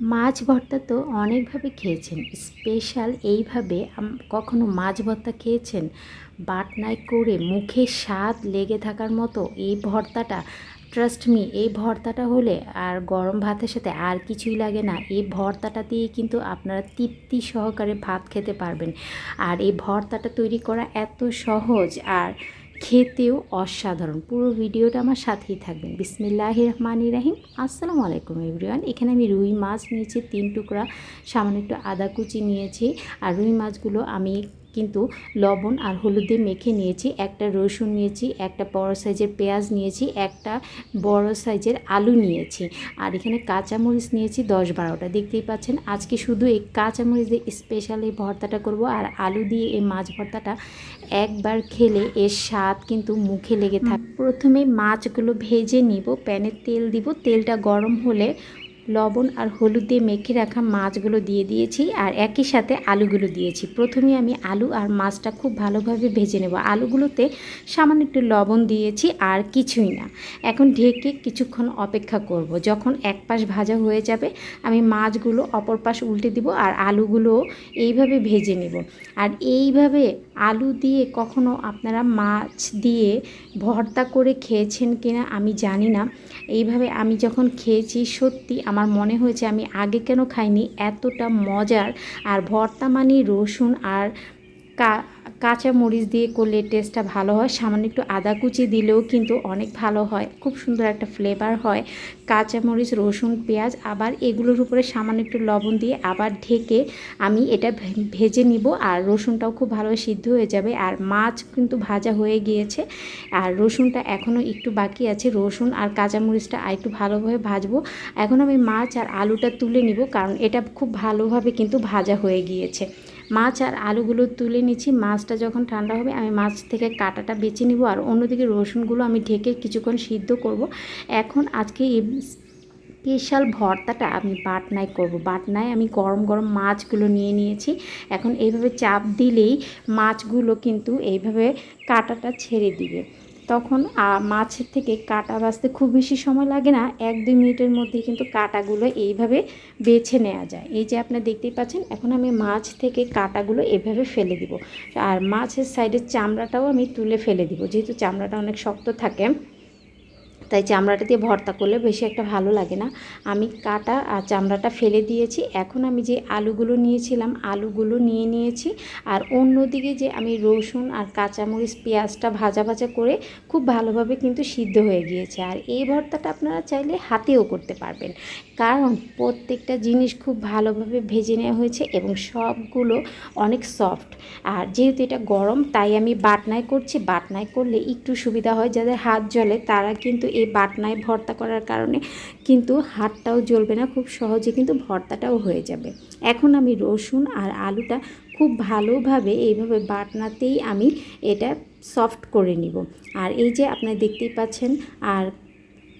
মাছ ভর্তা তো অনেকভাবে খেয়েছেন, স্পেশাল এইভাবে কখনো মাছ ভর্তা খেয়েছেন? বাটনায় করে মুখে স্বাদ লেগে থাকার মতো এই ভর্তাটা ট্রাস্ট মি এই ভর্তাটা হলে আর গরম ভাতের সাথে আর কিছুই লাগে না। এই ভর্তাটা দিয়ে কিন্তু আপনারা তৃপ্তি সহকারে ভাত খেতে পারবেন। আর এই ভর্তাটা তৈরি করা এত সহজ, আর খেতেও অসাধারণ। পুরো ভিডিওটা আমার সাথেই থাকবেন। বিসমিল্লাহ রহমান রাহিম। আসসালামু আলাইকুম এভরিওয়ান। এখানে আমি রুই মাছ নিয়েছি, তিন টুকরা, সামান্য একটু আদা কুচি নিয়েছি। আর রুই মাছগুলো আমি কিন্তু লবণ আর হলুদ দিয়ে মেখে নিয়েছি। একটা রসুন নিয়েছি, একটা বড় সাইজের পেঁয়াজ নিয়েছি, একটা বড় সাইজের আলু নিয়েছি। আর এখানে কাঁচামরিচ নিয়েছি দশ বারোটা। দেখতেই পাচ্ছেন, আজকে শুধু এই কাঁচামরিচ দিয়ে স্পেশাল এই ভর্তাটা করব আর আলু দিয়ে এই মাছ ভর্তাটা একবার খেলে এর স্বাদ কিন্তু মুখে লেগে থাকে প্রথমে মাছগুলো ভেজে নিব, প্যানে তেল দিব। তেলটা গরম হলে লবণ আর হলুদ দিয়ে মেখে রাখা মাছগুলো দিয়ে দিয়েছি আর একই সাথে আলুগুলো দিয়েছি। প্রথমে আমি আলু আর মাছটা খুব ভালোভাবে ভেজে নেব। আলুগুলোতে সামান্য একটু লবণ দিয়েছি আর কিছুই না। এখন ঢেকে কিছুক্ষণ অপেক্ষা করব। যখন এক পাশ ভাজা হয়ে যাবে, আমি মাছগুলো অপর পাশ উল্টে দিব আর আলুগুলো এইভাবে ভেজে নেব। আর এইভাবে আলু দিয়ে কখনো আপনারা মাছ দিয়ে ভর্তা করে খেয়েছেন কিনা আমি জানি না। এইভাবে আমি যখন খেয়েছি, সত্যি আমার মনে হয়েছে আমি আগে কেন খাইনি? এতটা মজার। আর ভর্তা মানে রসুন আর কাঁচা মরিচ দিয়ে করলে টেস্টটা ভালো হয়। সামান্য একটু আদা কুচি দিলেও কিন্তু অনেক ভালো হয়। খুব সুন্দর একটা ফ্লেভার হয়। কাঁচা মরিচ, রসুন, পেঁয়াজ আবার এগুলোর উপরে সামান্য একটু লবণ দিয়ে আবার ঢেকে আমি এটা ভেজে নিব। আর রসুনটাও খুব ভালো সিদ্ধ হয়ে যাবে। আর মাছ কিন্তু ভাজা হয়ে গিয়েছে। আর রসুনটা এখনও একটু বাকি আছে। রসুন আর কাঁচামরিচটা আর একটু ভালোভাবে ভাজবো। এখন আমি মাছ আর আলুটা তুলে নিব। কারণ এটা খুব ভালোভাবে কিন্তু ভাজা হয়ে গিয়েছে। মাছ আর আলুগুলো তুলে নিচ্ছি। মাছটা যখন ঠান্ডা হবে, আমি মাছ থেকে কাটাটা বেছে নিব। আর অন্যদিকে রসুনগুলো আমি ঢেকে কিছুক্ষণ সিদ্ধ করব। এখন আজকে স্পেশাল ভর্তাটা আমি বাটনায় করব। বাটনায় আমি গরম গরম মাছগুলো নিয়ে নিয়েছি। এখন এইভাবে চাপ দিলেই মাছগুলো কিন্তু এইভাবে কাটাটা ছেড়ে দিবে। তখন মাছের থেকে কাটা বাছতে খুব বেশি সময় লাগে না। এক দুই মিনিটের মধ্যে কিন্তু কাটাগুলো এইভাবে বেছে নেওয়া যায়। এই যে আপনি দেখতেই পাচ্ছেন, এখন আমি মাছ থেকে কাটাগুলো এভাবে ফেলে দিব। আর মাছের সাইডের চামড়াটাও আমি তুলে ফেলে দিব। যেহেতু চামড়াটা অনেক শক্ত থাকে তাই চামড়াটা দিয়ে ভর্তা করলে বেশি একটা ভালো লাগে না। আমি কাটা আর চামড়াটা ফেলে দিয়েছি। এখন আমি যে আলুগুলো নিয়েছিলাম, আলুগুলো নিয়ে নিয়েছি। আর অন্যদিকে যে আমি রসুন আর কাঁচামরিচ, পেঁয়াজটা ভাজা ভাজা করে খুব ভালোভাবে কিন্তু সিদ্ধ হয়ে গিয়েছে। আর এই ভর্তাটা আপনারা চাইলে হাতেও করতে পারবেন। কারণ প্রত্যেকটা জিনিস খুব ভালোভাবে ভেজে নেওয়া হয়েছে এবং সবগুলো অনেক সফট। আর যেহেতু এটা গরম, তাই আমি বাটনায় করছি। বাটনায় করলে একটু সুবিধা হয় যাদের হাত জ্বলে, তারা কিন্তু এই বাটনায় ভর্তা করার কারণে কিন্তু হাতটাও জ্বলবে না, খুব সহজে কিন্তু ভর্তাটাও হয়ে যাবে। এখন আমি রসুন আর আলুটা খুব ভালোভাবে এইভাবে বাটনাতেই আমি এটা সফট করে নিব। আর এই যে আপনারা দেখতেই পাচ্ছেন, আর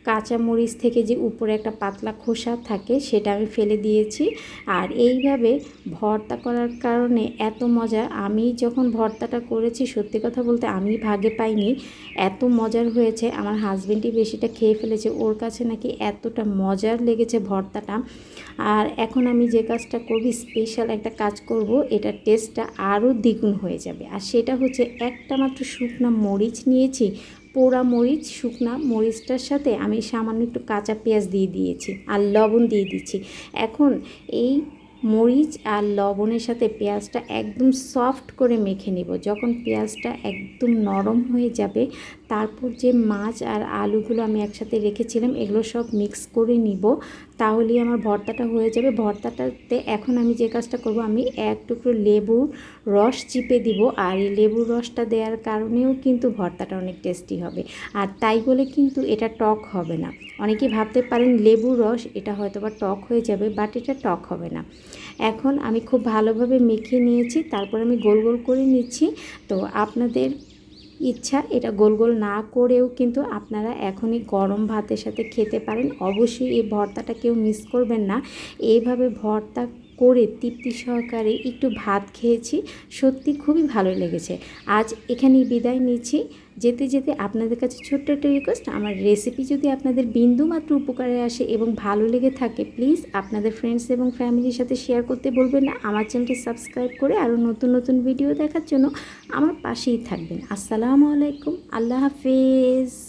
কাঁচা মরিচ থেকে যে উপরে একটা পাতলা খোসা থাকে, সেটা আমি ফেলে দিয়েছি। আর এইভাবে ভর্তা করার কারণে এত মজা আমি যখন ভর্তাটা করেছি, সত্যি কথা বলতে আমি ভাগে পাইনি। এত মজার হয়েছে। আমার হাজবেন্ডই বেশিটা খেয়ে ফেলেছে। ওর কাছে নাকি এতটা মজার লেগেছে ভর্তাটা। আর এখন আমি যে কাজটা করবি, স্পেশাল একটা কাজ করব এটার টেস্টটা আরও দ্বিগুণ হয়ে যাবে। আর সেটা হচ্ছে একটা মাত্র শুকনো মরিচ নিয়েছি। পোড়া মরিচ, শুকনা মরিচটার সাথে আমি সামান্য একটু কাঁচা পেঁয়াজ দিয়ে দিয়েছি আর লবণ দিয়ে দিচ্ছি। এখন এই মরিচ আর লবণের সাথে পেঁয়াজটা একদম সফট করে মেখে নিব। যখন পেঁয়াজটা একদম নরম হয়ে যাবে তারপর যে মাছ আর আলুগুলো আমি একসাথে রেখেছিলাম, এগুলো সব মিক্স করে নিব। তাহলেই আমার ভর্তাটা হয়ে যাবে। ভর্তাটাতে এখন আমি যে কাজটা করব, আমি এক টুকরো লেবুর রস চিপে দিব। আর এই লেবুর রসটা দেওয়ার কারণেও কিন্তু ভর্তাটা অনেক টেস্টি হবে। আর তাই বলে কিন্তু এটা টক হবে না। অনেকেই ভাবতে পারেন লেবুর রস, এটা হয়তো বা টক হয়ে যাবে বাট এটা টক হবে না। এখন আমি খুব ভালোভাবে মেখে নিয়েছি, তারপর আমি গোল গোল করে নিচ্ছি। তো আপনাদের ইচ্ছা, এটা গোল গোল না করেও কিন্তু আপনারা এখনই গরম ভাতের সাথে খেতে পারেন। অবশ্যই এই ভর্তাটা কেউ মিস করবেন না। এইভাবে ভর্তা করে তৃপ্তি সহকারে একটু ভাত খেয়েছি, সত্যি খুবই ভালো লেগেছে। আজ এখানেই বিদায় নিচ্ছি। যেতে যেতে আপনাদের কাছে ছোট্ট একটা রিকোয়েস্ট আমার রেসিপি যদি আপনাদের বিন্দুমাত্র উপকারে আসে এবং ভালো লেগে থাকে প্লিজ আপনাদের ফ্রেন্ডস এবং ফ্যামিলির সাথে শেয়ার করতে বলবেন না। আমার চ্যানেলটি সাবস্ক্রাইব করে আরও নতুন নতুন ভিডিও দেখার জন্য আমার পাশেই থাকবেন। আসসালামু আলাইকুম, আল্লাহ হাফেজ।